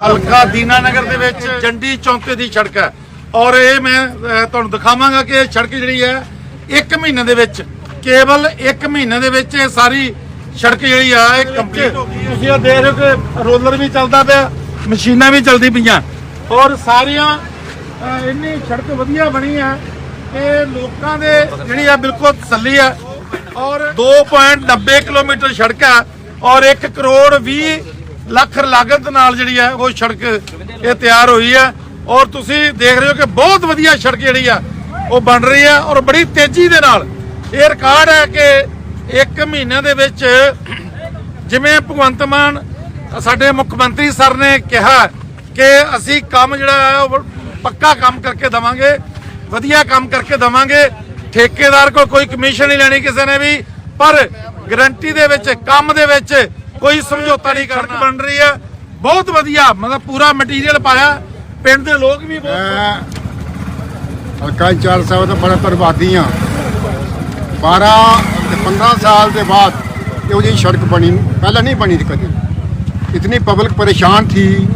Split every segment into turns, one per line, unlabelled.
ਹਲਕਾ ਦੀਨਾਨਗਰ ਦੇ ਵਿੱਚ ਚੰਡੀ ਚੌਂਕੇ ਦੀ ਸੜਕ ਹੈ। ਔਰ ਇਹ ਮੈਂ ਤੁਹਾਨੂੰ ਦਿਖਾਵਾਂਗਾ ਕਿ ਇਹ ਸੜਕ ਜਿਹੜੀ ਹੈ 1 ਮਹੀਨੇ ਦੇ ਵਿੱਚ, ਕੇਵਲ 1 ਮਹੀਨੇ ਦੇ ਵਿੱਚ ਇਹ ਸਾਰੀ ਸੜਕ ਜਿਹੜੀ ਆ, ਇਹ ਕੰਪਲੀਟ ਹੋ ਗਈ ਤੁਸੀਂ ਇਹ ਦੇਖ ਰਹੇ ਹੋ ਕਿ ਰੋਲਰ ਵੀ ਚੱਲਦਾ ਪਿਆ, ਮਸ਼ੀਨਾਂ ਵੀ ਚਲਦੀ ਪਈਆਂ। ਔਰ ਸਾਰੀਆਂ ਇੰਨੀ ਸੜਕ ਵਧੀਆ ਬਣੀ ਹੈ ਕਿ ਲੋਕਾਂ ਦੇ ਜਿਹੜੀ ਆ ਬਿਲਕੁਲ ਤਸੱਲੀ ਹੈ। ਔਰ 2.90 ਕਿਲੋਮੀਟਰ ਸੜਕ ਹੈ, ਔਰ 1 ਕਰੋੜ 20 ਲੱਖ ਲਾਗਤ ਨਾਲ ਜਿਹੜੀ ਹੈ ਉਹ ਸੜਕ ਇਹ ਤਿਆਰ ਹੋਈ ਹੈ ਔਰ ਤੁਸੀਂ ਦੇਖ ਰਹੇ ਹੋ ਕਿ ਬਹੁਤ ਵਧੀਆ ਸੜਕ ਜਿਹੜੀ ਆ ਉਹ ਬਣ ਰਹੀ ਹੈ ਔਰ ਬੜੀ ਤੇਜ਼ੀ ਦੇ ਨਾਲ ਇਹ ਰਿਕਾਰਡ ਹੈ ਕਿ ਇੱਕ ਮਹੀਨੇ ਦੇ ਵਿੱਚ ਜਿਵੇਂ ਭਗਵੰਤ ਮਾਨ ਸਾਡੇ ਮੁੱਖ ਮੰਤਰੀ ਸਰ ਨੇ ਕਿਹਾ ਕਿ ਅਸੀਂ ਕੰਮ ਜਿਹੜਾ ਹੈ ਉਹ ਪੱਕਾ ਕੰਮ ਕਰਕੇ ਦਵਾਂਗੇ, ਵਧੀਆ ਕੰਮ ਕਰਕੇ ਦਵਾਂਗੇ, ਠੇਕੇਦਾਰ ਕੋਲ ਕੋਈ ਕਮਿਸ਼ਨ ਨਹੀਂ ਲੈਣੀ ਕਿਸੇ ਨੇ ਵੀ, ਪਰ ਗਰੰਟੀ ਦੇ ਵਿੱਚ, ਕੰਮ ਦੇ ਵਿੱਚ ਕੋਈ ਸਮਝੌਤਾ ਨਹੀਂ ਕਰਨਾ। ਬਣ ਰਹੀ ਹੈ। ਬਹੁਤ ਵਧੀਆ ਮਤਲਬ ਪੂਰਾ ਮਟੀਰੀਅਲ ਪਾਇਆ। ਪਿੰਡ ਦੇ ਲੋਕ ਵੀ ਬਹੁਤ
ਹਲਕਾ ਚਾਰ ਸਾਹਿਬ ਦਾ ਬੜਾ ਧੰਨਵਾਦੀ ਹਾਂ। 12 ਤੇ 15 ਸਾਲ ਦੇ ਬਾਅਦ ਇਹੋ ਜਿਹੀ ਸੜਕ ਬਣੀ। ਪਹਿਲਾਂ ਨਹੀਂ ਬਣੀ ਕਦੇ। ਇਤਨੀ ਪਬਲਿਕ ਪਰੇਸ਼ਾਨ ਥੀ।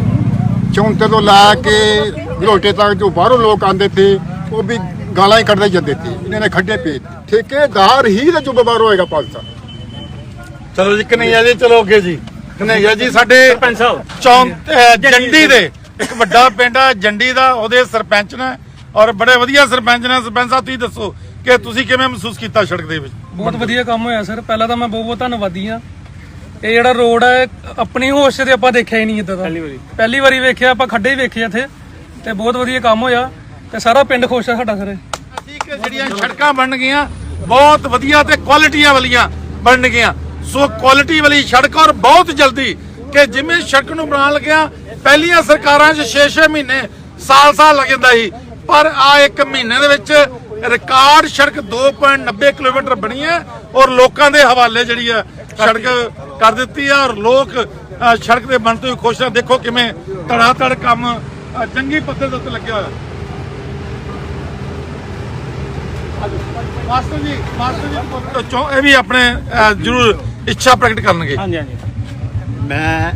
ਚੌਂਤੇ ਤੋਂ ਲਾ ਕੇ ਗਲੋਟੇ ਤੱਕ ਜੋ ਬਾਹਰੋਂ ਲੋਕ ਆਂਦੇ ਥੇ ਉਹ ਵੀ ਗਾਲਾਂ ਹੀ ਕੱਢਦੇ ਜਾਂਦੇ ਥੇ ਇਹਨਾਂ ਨੇ ਖੱਡੇ ਪੇ ਠੇਕੇਦਾਰ ਹੀ ਦਾ ਜ਼ਿੰਮੇਵਾਰ ਹੋਏਗਾ ਪਾਕਿਸਤਾਨ
ਚਲੋ ਜੀ ਕਨਈਆ ਜੀ ਚਲੋ ਅੱਗੇ ਜੀ। ਕਨਈਆ ਜੀ ਸਾਡੇ
ਸਰਪੰਚ ਸਾਹਿਬ।
ਚੌਂਕ ਅਹ ਜੰਡੀ ਦੇ। ਇੱਕ ਵੱਡਾ ਪਿੰਡ ਆ ਜੰਡੀ ਦਾ ਉਹਦੇ ਸਰਪੰਚ ਨੇ। ਔਰ ਬੜੇ ਵਧੀਆ ਸਰਪੰਚ ਨੇ। ਸਰਪੰਚ ਸਾਹਿਬ ਤੁਸੀਂ ਦੱਸੋ ਕਿ ਤੁਸੀਂ ਕਿਵੇਂ ਮਹਿਸੂਸ ਕੀਤਾ ਸੜਕ ਦੇ ਵਿੱਚ?
ਬਹੁਤ ਵਧੀਆ ਕੰਮ ਹੋਇਆ ਸਰ। ਪਹਿਲਾਂ ਤਾਂ ਮੈਂ ਬਹੁਤ ਬਹੁਤ ਧੰਨਵਾਦੀ ਆ ਇਹ ਜਿਹੜਾ ਰੋਡ ਹੈ ਆਪਣੀ ਹੋਸ਼ ਤੇ ਆਪਾਂ ਦੇਖਿਆ ਹੀ ਨਹੀਂ ਇਦਾਂ ਦਾ।
ਪਹਿਲੀ ਵਾਰੀ।
ਪਹਿਲੀ ਵਾਰੀ ਵੇਖਿਆ ਆਪਾਂ ਖੱਡੇ ਹੀ ਵੇਖੇ ਇੱਥੇ। ਤੇ ਬਹੁਤ ਵਧੀਆ ਕੰਮ ਹੋਇਆ। ਤੇ ਸਾਰਾ ਪਿੰਡ ਖੁਸ਼ ਆ ਸਾਡਾ ਸਰ।
ਠੀਕ ਹੈ ਜਿਹੜੀਆਂ ਸੜਕਾਂ ਬਣ ਗਈਆਂ ਬਹੁਤ ਵਧੀਆ ਤੇ ਕੁਆਲਿਟੀਆਂ ਵਾਲੀਆਂ ਬਣ ਗਈਆਂ। ਸੋ ਕੁਆਲਿਟੀ ਵਾਲੀ ਸੜਕ ਔਰ ਬਹੁਤ ਜਲਦੀ ਕਿ ਜਿਵੇਂ ਸੜਕ ਨੂੰ ਬਣਾਉਣ ਲੱਗਿਆ ਪਹਿਲੀਆਂ ਸਰਕਾਰਾਂ 'ਚ 6-6 ਮਹੀਨੇ ਸਾਲ-ਸਾਲ ਲੱਗ ਜਾਂਦਾ ਸੀ। ਪਰ ਆ ਇੱਕ ਮਹੀਨੇ ਦੇ ਵਿੱਚ ਰਿਕਾਰਡ ਸੜਕ 2.90 ਕਿਲੋਮੀਟਰ ਬਣੀ ਹੈ ਔਰ ਲੋਕਾਂ ਦੇ ਹਵਾਲੇ ਜਿਹੜੀ ਹੈ ਸੜਕ ਕਰ ਦਿੱਤੀ ਹੈ ਔਰ ਲੋਕ ਸੜਕ ਦੇ ਬਣ ਤੋਂ ਹੀ ਖੁਸ਼ ਆ ਦੇਖੋ ਕਿਵੇਂ ਧੜਾ ਧੜ ਕੰਮ ਅ, ਜੰਗੀ ਪੱਧਰ ਦੇ ਉੱਤੇ ਲੱਗਿਆ ਹੋਇਆ। ਮਾਸਟਰ ਜੀ ਮਾਸਟਰ ਜੀ ਇਹ ਵੀ ਆਪਣੇ ਜ਼ਰੂਰ ਇੱਛਾ ਪ੍ਰਗਟ ਕਰਨਗੇ।
ਹਾਂਜੀ ਹਾਂਜੀ।
ਮੈਂ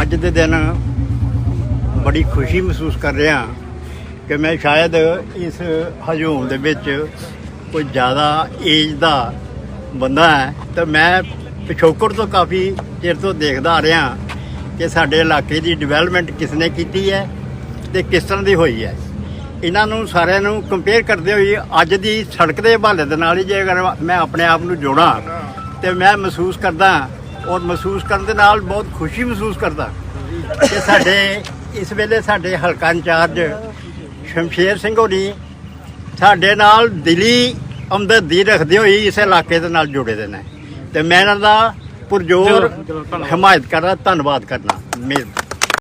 ਅੱਜ ਦੇ ਦਿਨ ਬੜੀ ਖੁਸ਼ੀ ਮਹਿਸੂਸ ਕਰ ਰਿਹਾ ਕਿ ਮੈਂ ਸ਼ਾਇਦ ਇਸ ਹਜੂਮ ਦੇ ਵਿੱਚ ਕੋਈ ਜ਼ਿਆਦਾ ਏਜ ਦਾ ਬੰਦਾ ਹੈ ਤਾਂ ਮੈਂ ਪਿਛੋਕੜ ਤੋਂ ਕਾਫੀ ਚਿਰ ਤੋਂ ਦੇਖਦਾ ਆ ਰਿਹਾ ਕਿ ਸਾਡੇ ਇਲਾਕੇ ਦੀ ਡਿਵੈਲਪਮੈਂਟ ਕਿਸ ਨੇ ਕੀਤੀ ਹੈ ਤੇ ਕਿਸ ਤਰ੍ਹਾਂ ਦੀ ਹੋਈ ਹੈ। ਇਹਨਾਂ ਨੂੰ ਸਾਰਿਆਂ ਨੂੰ ਕੰਪੇਅਰ ਕਰਦੇ ਹੋਏ ਅੱਜ ਦੀ ਸੜਕ ਦੇ ਹਵਾਲੇ ਦੇ ਨਾਲ ਹੀ ਜੇ ਅਗਰ ਮੈਂ ਆਪਣੇ ਆਪ ਨੂੰ ਜੋੜਾਂ ਤੇ ਮੈਂ ਮਹਿਸੂਸ ਕਰਦਾ ਔਰ ਮਹਿਸੂਸ ਕਰਨ ਦੇ ਨਾਲ ਬਹੁਤ ਖੁਸ਼ੀ ਮਹਿਸੂਸ ਕਰਦਾ ਕਿ ਸਾਡੇ ਇਸ ਵੇਲੇ ਸਾਡੇ ਹਲਕਾ ਇੰਚਾਰਜ ਸ਼ਮਸ਼ੇਰ ਸਿੰਘ ਹੋਣੀ ਸਾਡੇ ਨਾਲ ਦਿਲੀ ਹਮਦਰਦੀ ਰੱਖਦੇ ਹੋਏ ਇਸ ਇਲਾਕੇ ਦੇ ਨਾਲ ਜੁੜੇ ਦੇ ਨੇ ਤੇ ਮੈਂ ਇਹਨਾਂ ਦਾ ਪੁਰਜੋਰ ਹਮਾਇਤ ਕਰਦਾ ਧੰਨਵਾਦ ਕਰਨਾ ਮਿਹਰਬਾਨੀ